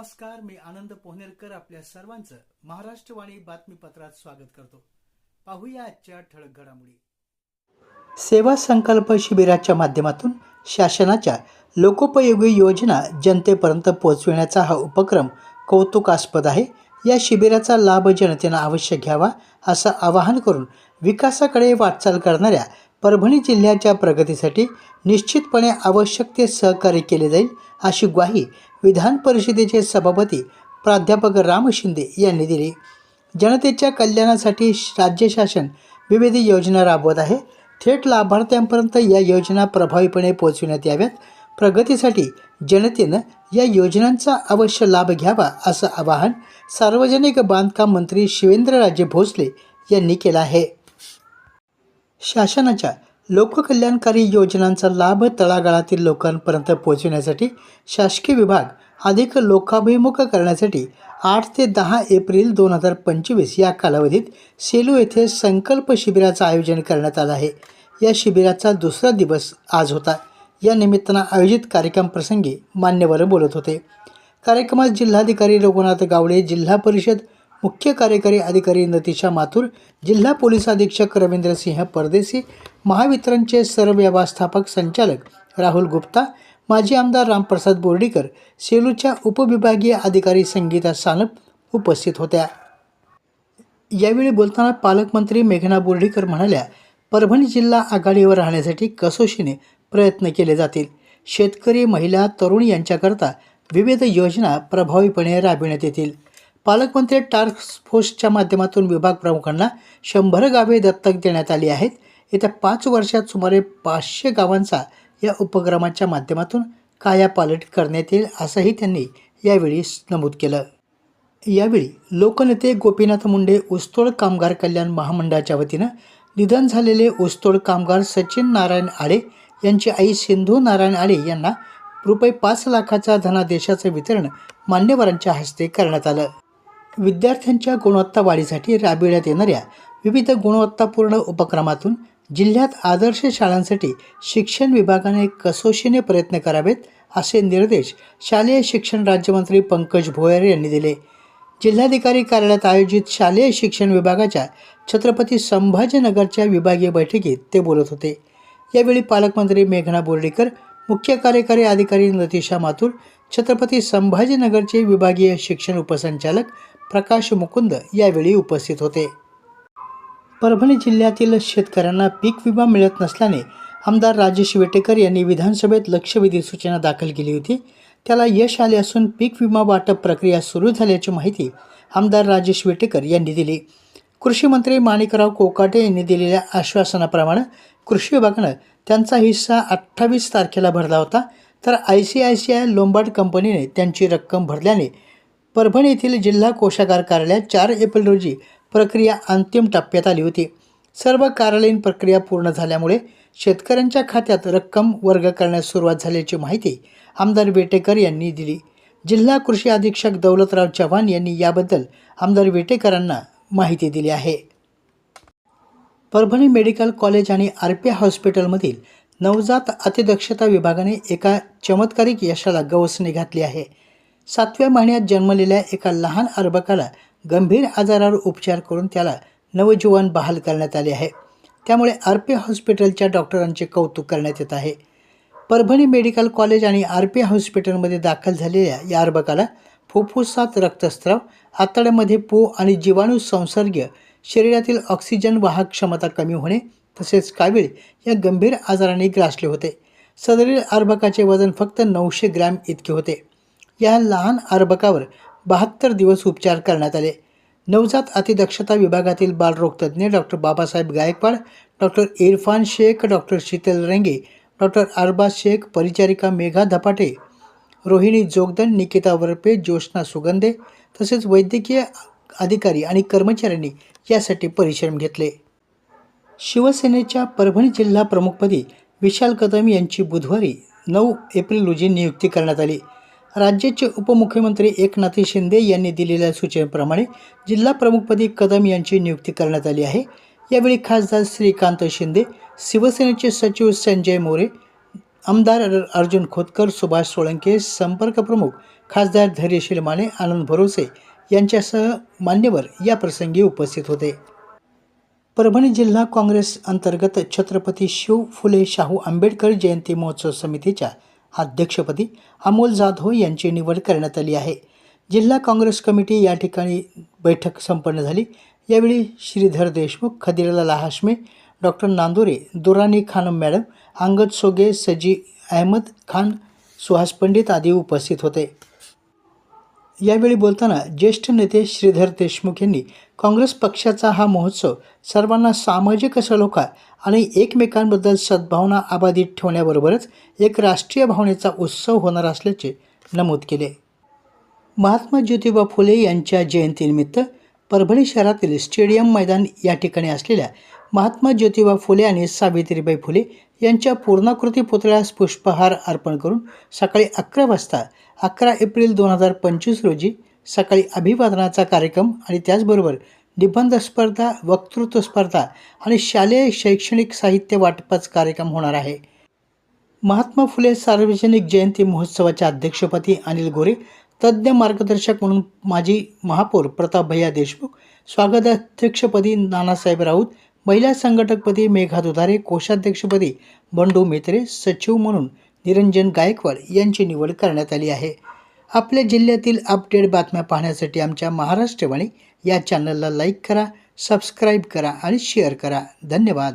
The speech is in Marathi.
नमस्कार मी आनंद पोहनेरकर आपल्या सर्वांचं महाराष्ट्रवाणी बातमीपत्रात स्वागत करतो. पाहूया आजच्या ठळक घडामोडी. सेवा संकल्प शिबिराच्या माध्यमातून शासनाच्या लोकोपयोगी योजना जनतेपर्यंत पोहोचविण्याचा हा उपक्रम कौतुकास्पद आहे. या शिबिराचा लाभ जनतेनं अवश्य घ्यावा असं आवाहन करून विकासाकडे वाटचाल करणाऱ्या परभणी जिल्ह्याच्या प्रगतीसाठी निश्चितपणे आवश्यक ते सहकार्य केले जाईल अशी ग्वाही विधान परिषदेचे सभापती प्राध्यापक राम शिंदे यांनी दिली. जनतेच्या कल्याणासाठी राज्य शासन विविध योजना राबवत आहे. थेट लाभार्थ्यांपर्यंत या योजना प्रभावीपणे पोहोचविण्यात याव्यात. प्रगतीसाठी जनतेनं या योजनांचा अवश्य लाभ घ्यावा असं आवाहन सार्वजनिक बांधकाम मंत्री शिवेंद्रराजे भोसले यांनी केलं आहे. शासनाच्या लोककल्याणकारी योजनांचा लाभ तळागाळातील लोकांपर्यंत पोहोचविण्यासाठी शासकीय विभाग अधिक लोकाभिमुख करण्यासाठी आठ ते दहा एप्रिल दोन हजार पंचवीस या कालावधीत सेलू येथे संकल्प शिबिराचं आयोजन करण्यात आलं आहे. या शिबिराचा दुसरा दिवस आज होता. या निमित्तानं आयोजित कार्यक्रमप्रसंगी मान्यवर बोलत होते. कार्यक्रमात जिल्हाधिकारी रघुनाथ गावडे जिल्हा परिषद मुख्य कार्यकारी अधिकारी नतिशा माथुर जिल्हा पोलीस अधीक्षक रवींद्रसिंह परदेसी महावितरणचे सरव्यवस्थापक संचालक राहुल गुप्ता माजी आमदार रामप्रसाद बोर्डीकर सेलूच्या उपविभागीय अधिकारी संगीता सानप उपस्थित होत्या. यावेळी बोलताना पालकमंत्री मेघना बोर्डीकर म्हणाल्या परभणी जिल्हा आघाडीवर राहण्यासाठी कसोशीने प्रयत्न केले जातील. शेतकरी महिला तरुण यांच्याकरता विविध योजना प्रभावीपणे राबविण्यात येतील. पालकमंत्री टास्क फोर्सच्या माध्यमातून विभाग प्रमुखांना शंभर गावे दत्तक देण्यात आली आहेत. येत्या पाच वर्षात सुमारे पाचशे गावांचा या उपक्रमाच्या माध्यमातून कायापालट करण्यात येईल असंही त्यांनी यावेळी नमूद केलं. यावेळी लोकनेते गोपीनाथ मुंडे ऊसतोड कामगार कल्याण महामंडळाच्या वतीनं निधन झालेले ऊसतोड कामगार सचिन नारायण आळे यांची आई सिंधू नारायण आळे यांना रुपये पाच लाखाचा धनादेशाचं वितरण मान्यवरांच्या हस्ते करण्यात आलं. विद्यार्थ्यांच्या गुणवत्ता वाढीसाठी राबविण्यात येणाऱ्या विविध गुणवत्तापूर्ण उपक्रमातून जिल्ह्यात आदर्श शाळांसाठी शिक्षण विभागाने कसोशीने प्रयत्न करावेत असे निर्देश शालेय शिक्षण राज्यमंत्री पंकज भोयर यांनी दिले. जिल्हाधिकारी कार्यालयात आयोजित शालेय शिक्षण विभागाच्या छत्रपती संभाजीनगरच्या विभागीय बैठकीत ते बोलत होते. यावेळी पालकमंत्री मेघना बोर्डीकर मुख्य कार्यकारी अधिकारी नतिशा माथुर छत्रपती संभाजीनगरचे विभागीय शिक्षण उपसंचालक प्रकाश मुकुंद यावेळी उपस्थित होते. परभणी जिल्ह्यातील शेतकऱ्यांना पीक विमा मिळत नसल्याने आमदार राजेश वेटेकर यांनी विधानसभेत लक्षवेधी सूचना दाखल केली होती. त्याला यश आले असून पीक विमा वाटप प्रक्रिया सुरू झाल्याची माहिती आमदार राजेश वेटेकर यांनी दिली. कृषी मंत्री माणिकराव कोकाटे यांनी दिलेल्या आश्वासनाप्रमाणे कृषी विभागानं त्यांचा हिस्सा अठ्ठावीस तारखेला भरला होता. तर I C I C I Lombard कंपनीने त्यांची रक्कम भरल्याने परभणी येथील जिल्हा कोषागार कार्यालयात चार एप्रिल रोजी प्रक्रिया अंतिम टप्प्यात आली होती. सर्व कार्यालयीन प्रक्रिया पूर्ण झाल्यामुळे शेतकऱ्यांच्या खात्यात रक्कम वर्ग करण्यास सुरुवात झाल्याची माहिती आमदार वेटेकर यांनी दिली. जिल्हा कृषी अधीक्षक दौलतराव चव्हाण यांनी याबद्दल आमदार वेटेकरांना माहिती दिली आहे. परभणी मेडिकल कॉलेज आणि आर पी हॉस्पिटलमधील नवजात अतिदक्षता विभागाने एका चमत्कारिक यशाला गवसणी घातली आहे. सातव्या महिन्यात जन्मलेल्या एका लहान अर्भकाला गंभीर आजारावर उपचार करून त्याला नवजीवन बहाल करण्यात आले आहे. त्यामुळे आर पी हॉस्पिटलच्या डॉक्टरांचे कौतुक करण्यात येत आहे. परभणी मेडिकल कॉलेज आणि आर पी हॉस्पिटलमध्ये दाखल झालेल्या या अर्भकाला फुफ्फुसात रक्तस्राव आतड्यामध्ये पू आणि जीवाणू संसर्ग शरीरातील ऑक्सिजन वाहक क्षमता कमी होणे तसेच कावीळ या गंभीर आजाराने ग्रासले होते. सदरील अर्भकाचे वजन फक्त नऊशे ग्रॅम इतके होते. या लहान अर्भकावर बहात्तर दिवस उपचार करण्यात आले. नवजात अतिदक्षता विभागातील बालरोगतज्ञ doctor Babasaheb Gaikwad doctor Irfan Shaikh doctor Sheetal Renge doctor Arbaz Shaikh परिचारिका मेघा धपाटे रोहिणी जोगदन निकिता वरपे ज्योत्ना सुगंधे तसेच वैद्यकीय अधिकारी आणि कर्मचाऱ्यांनी यासाठी परिश्रम घेतले. शिवसेनेच्या परभणी जिल्हा प्रमुखपदी विशाल कदम यांची बुधवारी नऊ एप्रिल रोजी नियुक्ती करण्यात आली. राज्याचे उपमुख्यमंत्री एकनाथ शिंदे यांनी दिलेल्या सूचनेप्रमाणे जिल्हा प्रमुखपदी कदम यांची नियुक्ती करण्यात आली आहे. यावेळी खासदार श्रीकांत शिंदे शिवसेनेचे सचिव संजय मोरे आमदार अर्जुन खोतकर सुभाष सोळंके संपर्क प्रमुख खासदार धैर्यशील माने आनंद भरोसे यांच्यासह मान्यवर या प्रसंगी उपस्थित होते. परभणी जिल्हा काँग्रेस अंतर्गत छत्रपती शिव फुले शाहू आंबेडकर जयंती महोत्सव समितीच्या अध्यक्षपदी अमोल जाधव यांची निवड करण्यात आली आहे. जिल्हा काँग्रेस कमिटी या ठिकाणी बैठक संपन्न झाली. यावेळी श्रीधर देशमुख खदिरलाल हाशमे डॉक्टर नांदुरे दुरानी खानम मॅडम अंगद सोगे सजी अहमद खान सुहास पंडित आदी उपस्थित होते. यावेळी बोलताना ज्येष्ठ नेते श्रीधर देशमुख यांनी काँग्रेस पक्षाचा हा महोत्सव सर्वांना सामाजिक सलोखा आणि एकमेकांबद्दल सद्भावना अबाधित ठेवण्याबरोबरच एक राष्ट्रीय भावनेचा उत्सव होणार असल्याचे नमूद केले. महात्मा ज्योतिबा फुले यांच्या जयंतीनिमित्त परभणी शहरातील स्टेडियम मैदान या ठिकाणी असलेल्या महात्मा ज्योतिबा फुले आणि सावित्रीबाई फुले यांच्या पूर्णाकृती पुतळ्यास पुष्पहार अर्पण करून सकाळी अकरा वाजता अकरा एप्रिल दोन हजार पंचवीस रोजी सकाळी अभिवादनाचा कार्यक्रम आणि त्याचबरोबर निबंध स्पर्धा वक्तृत्व स्पर्धा आणि शालेय शैक्षणिक साहित्य वाटपाचा कार्यक्रम होणार आहे. महात्मा फुले सार्वजनिक जयंती महोत्सवाच्या अध्यक्षपदी अनिल गोरे तज्ज्ञ मार्गदर्शक म्हणून माजी महापौर प्रतापभैया देशमुख स्वागताध्यक्षपदी नानासाहेब राऊत महिला संघटकपदी मेघा दुधारे कोषाध्यक्षपदी बंडू मेत्रे सचिव म्हणून निरंजन गायकवाड यांची निवड करण्यात आली आहे. आपल्या जिल्ह्यातील अपडेट बातम्या पाहण्यासाठी आमच्या महाराष्ट्रवाणी या चॅनलला लाईक करा सबस्क्राईब करा आणि शेअर करा. धन्यवाद.